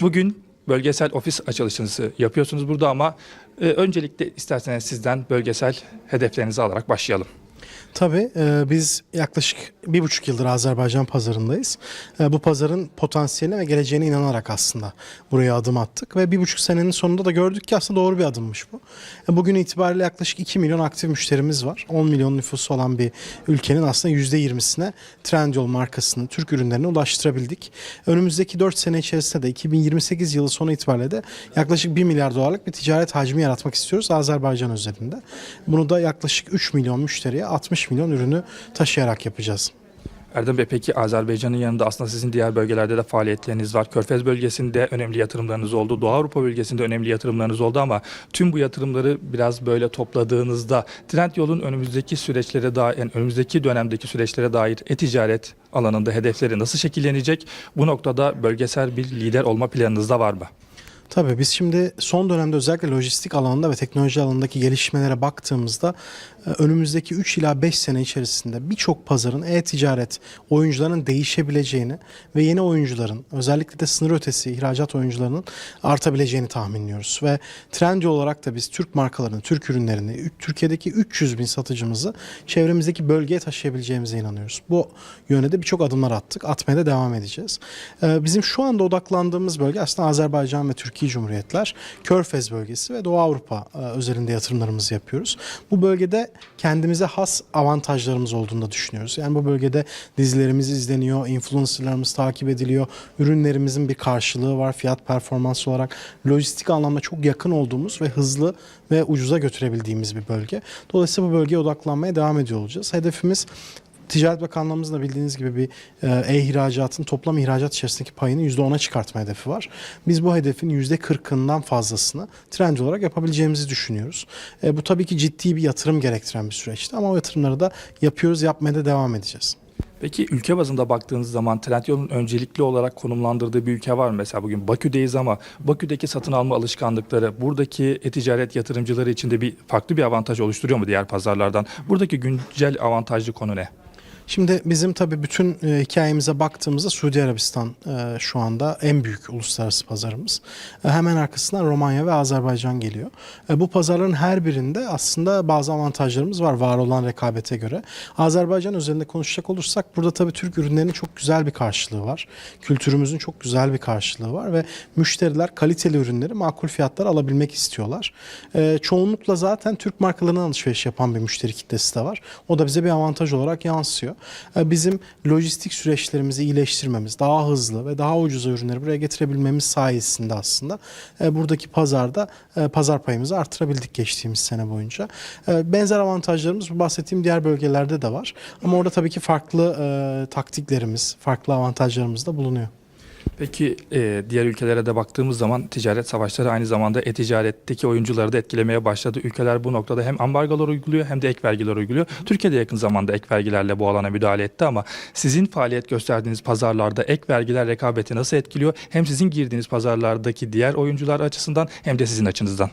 Bugün bölgesel ofis açılışınızı yapıyorsunuz burada ama e, öncelikle isterseniz sizden bölgesel hedeflerinizi alarak başlayalım. Tabii e, biz yaklaşık bir buçuk yıldır Azerbaycan pazarındayız. E, bu pazarın potansiyeline ve geleceğine inanarak aslında buraya adım attık. Ve bir buçuk senenin sonunda da gördük ki aslında doğru bir adımmış bu. E, bugün itibariyle yaklaşık 2 milyon aktif müşterimiz var. 10 milyon nüfusu olan bir ülkenin aslında %20'sine Trendyol markasını, Türk ürünlerini ulaştırabildik. Önümüzdeki 4 sene içerisinde de 2028 yılı sonu itibariyle de yaklaşık 1 milyar dolarlık bir ticaret hacmi yaratmak istiyoruz Azerbaycan özelinde. Bunu da yaklaşık 3 milyon müşteriye 60 milyon ürünü taşıyarak yapacağız. Erdem Bey peki Azerbaycan'ın yanında aslında sizin diğer bölgelerde de faaliyetleriniz var. Körfez bölgesinde önemli yatırımlarınız oldu. Doğu Avrupa bölgesinde önemli yatırımlarınız oldu ama tüm bu yatırımları biraz böyle topladığınızda Trendyol'un önümüzdeki süreçlere dair, yani önümüzdeki dönemdeki süreçlere dair e-ticaret alanında hedefleri nasıl şekillenecek? Bu noktada bölgesel bir lider olma planınız da var mı? Tabii biz şimdi son dönemde özellikle lojistik alanında ve teknoloji alanındaki gelişmelere baktığımızda önümüzdeki 3 ila 5 sene içerisinde birçok pazarın e-ticaret oyuncularının değişebileceğini ve yeni oyuncuların özellikle de sınır ötesi ihracat oyuncularının artabileceğini tahminliyoruz. Ve Trendyol olarak da biz Türk markalarını, Türk ürünlerini, Türkiye'deki 300 bin satıcımızı çevremizdeki bölgeye taşıyabileceğimize inanıyoruz. Bu yönde de birçok adımlar attık. Atmaya da devam edeceğiz. E, Bizim şu anda odaklandığımız bölge aslında Azerbaycan ve Türkiye Cumhuriyetler, Körfez bölgesi ve Doğu Avrupa e, özelinde yatırımlarımızı yapıyoruz. Bu bölgede kendimize has avantajlarımız olduğunu da düşünüyoruz. Yani bu bölgede dizilerimiz izleniyor, influencerlarımız takip ediliyor, ürünlerimizin bir karşılığı var fiyat performans olarak. Lojistik anlamda çok yakın olduğumuz ve hızlı ve ucuza götürebildiğimiz bir bölge. Dolayısıyla bu bölgeye odaklanmaya devam ediyor olacağız. Hedefimiz Ticaret Bakanlığımızın da bildiğiniz gibi bir e, e-ihracatın toplam ihracat içerisindeki payını %10'a çıkartma hedefi var. Biz bu hedefin %40'ından fazlasını trend olarak yapabileceğimizi düşünüyoruz. E, bu tabii ki ciddi bir yatırım gerektiren bir süreçti ama o yatırımları da yapıyoruz, yapmaya da devam edeceğiz. Peki ülke bazında baktığınız zaman Trendyol'un öncelikli olarak konumlandırdığı bir ülke var mı? Mesela bugün Bakü'deyiz ama Bakü'deki satın alma alışkanlıkları buradaki e-ticaret yatırımcıları için de bir farklı bir avantaj oluşturuyor mu diğer pazarlardan? Buradaki güncel avantajlı konu ne? Şimdi bizim tabii bütün e, hikayemize baktığımızda Suudi Arabistan e, şu anda en büyük uluslararası pazarımız. E, hemen arkasından Romanya ve Azerbaycan geliyor. E, bu pazarların her birinde aslında bazı avantajlarımız var var olan rekabete göre. Azerbaycan üzerinde konuşacak olursak burada tabii Türk ürünlerinin çok güzel bir karşılığı var. Kültürümüzün çok güzel bir karşılığı var ve müşteriler kaliteli ürünleri makul fiyatlara alabilmek istiyorlar. E, çoğunlukla zaten Türk markalarından alışveriş yapan bir müşteri kitlesi de var. O da bize bir avantaj olarak yansıyor. E, Bizim lojistik süreçlerimizi iyileştirmemiz, daha hızlı ve daha ucuz ürünleri buraya getirebilmemiz sayesinde aslında e, buradaki pazarda e, pazar payımızı artırabildik geçtiğimiz sene boyunca. Benzer avantajlarımız bu bahsettiğim diğer bölgelerde de var. Ama orada tabii ki farklı taktiklerimiz, farklı avantajlarımız da bulunuyor. Peki e, diğer ülkelere de baktığımız zaman ticaret savaşları aynı zamanda e-ticaretteki oyuncuları da etkilemeye başladı. Ülkeler bu noktada hem ambargolar uyguluyor hem de ek vergiler uyguluyor. Türkiye'de yakın zamanda ek vergilerle bu alana müdahale etti ama sizin faaliyet gösterdiğiniz pazarlarda ek vergiler rekabeti nasıl etkiliyor? Hem sizin girdiğiniz pazarlardaki diğer oyuncular açısından hem de sizin açınızdan.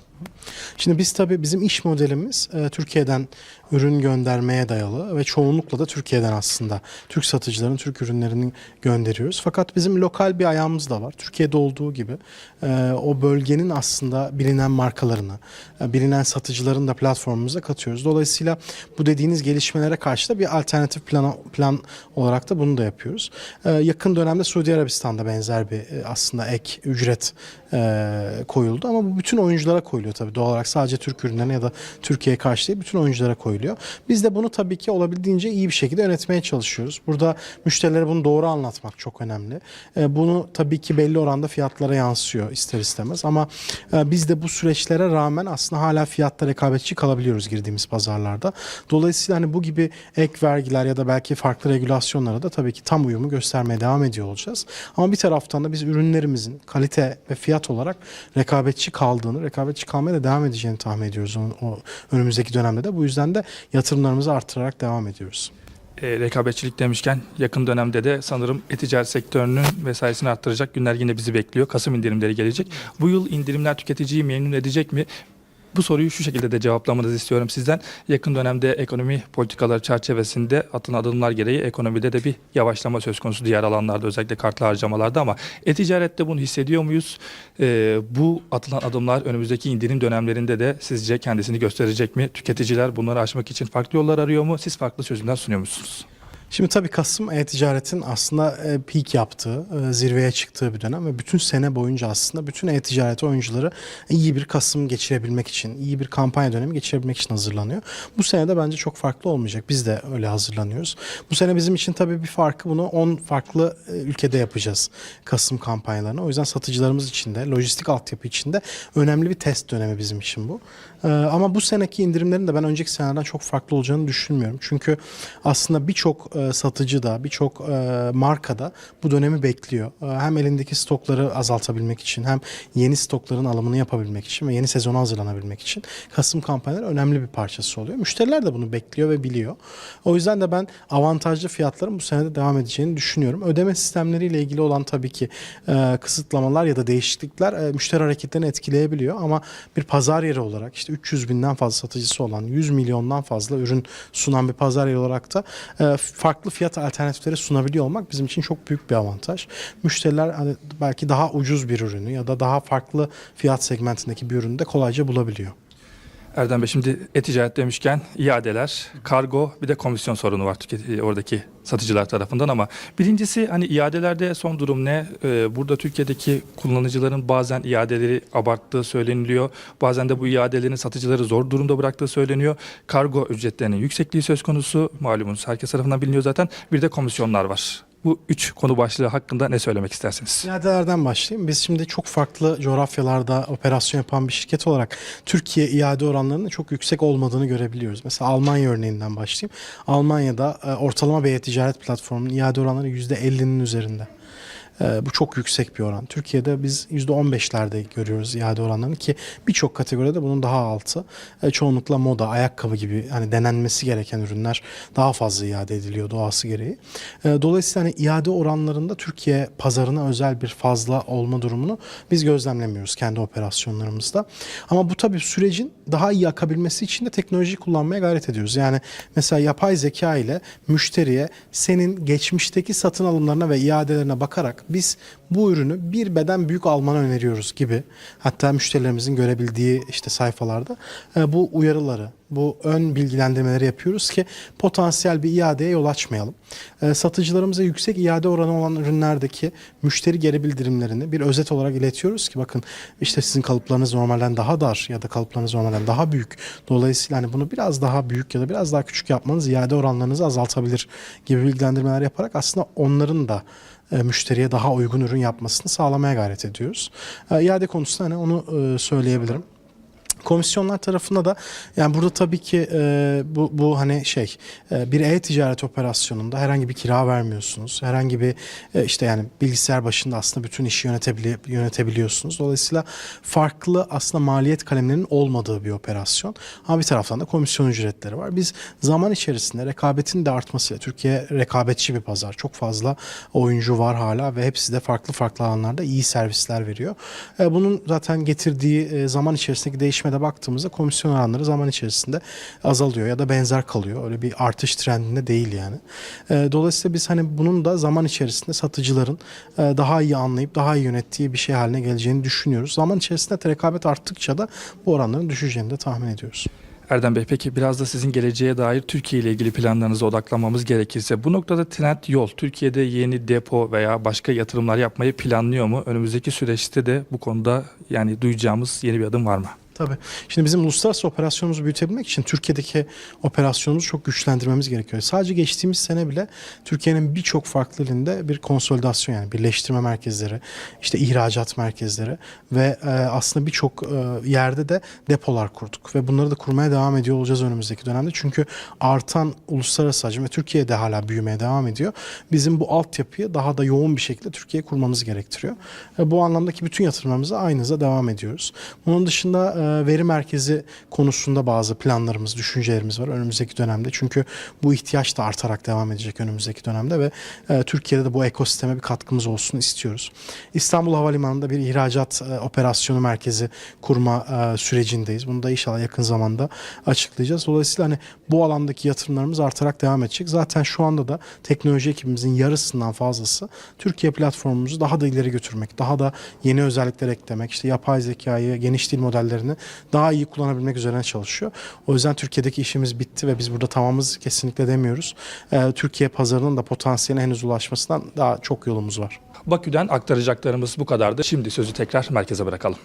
Şimdi biz tabii bizim iş modelimiz e, Türkiye'den ürün göndermeye dayalı ve çoğunlukla da Türkiye'den aslında Türk satıcıların Türk ürünlerini gönderiyoruz. Fakat bizim lokal bir ayağımız da var. Türkiye'de olduğu gibi e, o bölgenin aslında bilinen markalarını, e, bilinen satıcıların da platformumuza katıyoruz. Dolayısıyla bu dediğiniz gelişmelere karşı da bir alternatif plan, plan olarak da bunu da yapıyoruz. E, yakın dönemde Suudi Arabistan'da benzer bir e, aslında ek ücret e, koyuldu ama bu bütün oyunculara koyuluyor tabii doğal olarak sadece Türk ürünlerine ya da Türkiye'ye karşı değil bütün oyunculara koyuluyor. Biz de bunu tabii ki olabildiğince iyi bir şekilde yönetmeye çalışıyoruz. Burada müşterilere bunu doğru anlatmak çok önemli. E, bunu tabii ki belli oranda fiyatlara yansıyor ister istemez ama e, biz de bu süreçlere rağmen aslında hala fiyatta rekabetçi kalabiliyoruz girdiğimiz pazarlarda. Dolayısıyla hani bu gibi ek vergiler ya da belki farklı regülasyonlara da tabii ki tam uyumu göstermeye devam ediyor olacağız. Ama bir taraftan da biz ürünlerimizin kalite ve fiyat olarak rekabetçi kaldığını, rekabetçi kalmaya da devam edeceğini tahmin ediyoruz o, o önümüzdeki dönemde de. Bu yüzden de yatırımlarımızı artırarak devam ediyoruz. E, rekabetçilik demişken yakın dönemde de sanırım e-ticaret sektörünün vesairesini arttıracak günler yine bizi bekliyor. Kasım indirimleri gelecek. Bu yıl indirimler tüketiciyi memnun edecek mi? Bu soruyu şu şekilde de cevaplamanızı istiyorum sizden. Yakın dönemde ekonomi politikaları çerçevesinde atılan adımlar gereği ekonomide de bir yavaşlama söz konusu diğer alanlarda özellikle kartlı harcamalarda ama e-ticarette bunu hissediyor muyuz? Ee, bu atılan adımlar önümüzdeki indirim dönemlerinde de sizce kendisini gösterecek mi? Tüketiciler bunları aşmak için farklı yollar arıyor mu? Siz farklı çözümler sunuyor musunuz? Şimdi tabii Kasım e-ticaretin aslında e, peak yaptığı, e, zirveye çıktığı bir dönem ve bütün sene boyunca aslında bütün e-ticaret oyuncuları iyi bir Kasım geçirebilmek için, iyi bir kampanya dönemi geçirebilmek için hazırlanıyor. Bu sene de bence çok farklı olmayacak. Biz de öyle hazırlanıyoruz. Bu sene bizim için tabii bir farkı bunu 10 farklı e, ülkede yapacağız Kasım kampanyalarını. O yüzden satıcılarımız için de, lojistik altyapı için de önemli bir test dönemi bizim için bu. Ama bu seneki indirimlerin de ben önceki senelerden çok farklı olacağını düşünmüyorum. Çünkü aslında birçok e, satıcı da, birçok e, marka bu dönemi bekliyor. E, Hem elindeki stokları azaltabilmek için, hem yeni stokların alımını yapabilmek için ve yeni sezona hazırlanabilmek için Kasım kampanyaları önemli bir parçası oluyor. Müşteriler de bunu bekliyor ve biliyor. O yüzden de ben avantajlı fiyatların bu senede devam edeceğini düşünüyorum. Ödeme sistemleriyle ilgili olan tabii ki e, kısıtlamalar ya da değişiklikler e, müşteri hareketlerini etkileyebiliyor ama bir pazar yeri olarak işte 300 binden fazla satıcısı olan 100 milyondan fazla ürün sunan bir pazar yeri olarak da e, farklı fiyat alternatifleri sunabiliyor olmak bizim için çok büyük bir avantaj. Müşteriler hani belki daha ucuz bir ürünü ya da daha farklı fiyat segmentindeki bir ürünü de kolayca bulabiliyor. Erdem Bey şimdi e-ticaret demişken iadeler, kargo bir de komisyon sorunu var tüketici, oradaki satıcılar tarafından ama birincisi hani iadelerde son durum ne? Ee, burada Türkiye'deki kullanıcıların bazen iadeleri abarttığı söyleniliyor. Bazen de bu iadelerin satıcıları zor durumda bıraktığı söyleniyor. Kargo ücretlerinin yüksekliği söz konusu. Malumunuz herkes tarafından biliniyor zaten. Bir de komisyonlar var. Bu üç konu başlığı hakkında ne söylemek istersiniz? İadelerden başlayayım. Biz şimdi çok farklı coğrafyalarda operasyon yapan bir şirket olarak Türkiye iade oranlarının çok yüksek olmadığını görebiliyoruz. Mesela Almanya örneğinden başlayayım. Almanya'da e, ortalama bir ticaret platformunun iade oranları %50'nin üzerinde. E, bu çok yüksek bir oran. Türkiye'de biz %15'lerde görüyoruz iade oranlarını ki birçok kategoride bunun daha altı. E, çoğunlukla moda, ayakkabı gibi hani denenmesi gereken ürünler daha fazla iade ediliyor doğası gereği. E, dolayısıyla hani iade oranlarında Türkiye pazarına özel bir fazla olma durumunu biz gözlemlemiyoruz kendi operasyonlarımızda. Ama bu tabii sürecin daha iyi akabilmesi için de teknoloji kullanmaya gayret ediyoruz. Yani mesela yapay zeka ile müşteriye senin geçmişteki satın alımlarına ve iadelerine bakarak biz bu ürünü bir beden büyük almanı öneriyoruz gibi. Hatta müşterilerimizin görebildiği işte sayfalarda e, bu uyarıları, bu ön bilgilendirmeleri yapıyoruz ki potansiyel bir iadeye yol açmayalım. E, satıcılarımıza yüksek iade oranı olan ürünlerdeki müşteri geri bildirimlerini bir özet olarak iletiyoruz ki bakın işte sizin kalıplarınız normalden daha dar ya da kalıplarınız normalden daha büyük. Dolayısıyla hani bunu biraz daha büyük ya da biraz daha küçük yapmanız iade oranlarınızı azaltabilir gibi bilgilendirmeler yaparak aslında onların da müşteriye daha uygun ürün yapmasını sağlamaya gayret ediyoruz. E, İade konusunda hani onu e, söyleyebilirim. Komisyonlar tarafında da yani burada tabii ki e, bu, bu hani şey e, bir e-ticaret operasyonunda herhangi bir kira vermiyorsunuz. Herhangi bir e, işte yani bilgisayar başında aslında bütün işi yönetebili, yönetebiliyorsunuz. Dolayısıyla farklı aslında maliyet kalemlerinin olmadığı bir operasyon. Ama bir taraftan da komisyon ücretleri var. Biz zaman içerisinde rekabetin de artmasıyla Türkiye rekabetçi bir pazar. Çok fazla oyuncu var hala ve hepsi de farklı farklı alanlarda iyi servisler veriyor. E, bunun zaten getirdiği e, zaman içerisindeki değişmede baktığımızda komisyon oranları zaman içerisinde azalıyor ya da benzer kalıyor. Öyle bir artış trendinde değil yani. E, dolayısıyla biz hani bunun da zaman içerisinde satıcıların e, daha iyi anlayıp daha iyi yönettiği bir şey haline geleceğini düşünüyoruz. Zaman içerisinde de rekabet arttıkça da bu oranların düşeceğini de tahmin ediyoruz. Erdem Bey peki biraz da sizin geleceğe dair Türkiye ile ilgili planlarınıza odaklanmamız gerekirse bu noktada Trend Yol Türkiye'de yeni depo veya başka yatırımlar yapmayı planlıyor mu? Önümüzdeki süreçte de bu konuda yani duyacağımız yeni bir adım var mı? Tabii. Şimdi bizim uluslararası operasyonumuzu büyütebilmek için Türkiye'deki operasyonumuzu çok güçlendirmemiz gerekiyor. Sadece geçtiğimiz sene bile Türkiye'nin birçok farklı ilinde bir konsolidasyon yani birleştirme merkezleri, işte ihracat merkezleri ve e, aslında birçok e, yerde de depolar kurduk ve bunları da kurmaya devam ediyor olacağız önümüzdeki dönemde. Çünkü artan uluslararası hacim ve Türkiye'de hala büyümeye devam ediyor. Bizim bu altyapıyı daha da yoğun bir şekilde Türkiye'ye kurmamız gerektiriyor. E, bu anlamdaki bütün yatırımlarımıza aynı hıza devam ediyoruz. Bunun dışında e, veri merkezi konusunda bazı planlarımız, düşüncelerimiz var önümüzdeki dönemde. Çünkü bu ihtiyaç da artarak devam edecek önümüzdeki dönemde ve e, Türkiye'de de bu ekosisteme bir katkımız olsun istiyoruz. İstanbul Havalimanı'nda bir ihracat e, operasyonu merkezi kurma e, sürecindeyiz. Bunu da inşallah yakın zamanda açıklayacağız. Dolayısıyla hani bu alandaki yatırımlarımız artarak devam edecek. Zaten şu anda da teknoloji ekibimizin yarısından fazlası Türkiye platformumuzu daha da ileri götürmek, daha da yeni özellikler eklemek, işte yapay zekayı, geniş dil modellerini daha iyi kullanabilmek üzerine çalışıyor. O yüzden Türkiye'deki işimiz bitti ve biz burada tamamız kesinlikle demiyoruz. Ee, Türkiye pazarının da potansiyeline henüz ulaşmasından daha çok yolumuz var. Bakü'den aktaracaklarımız bu kadardı. Şimdi sözü tekrar merkeze bırakalım.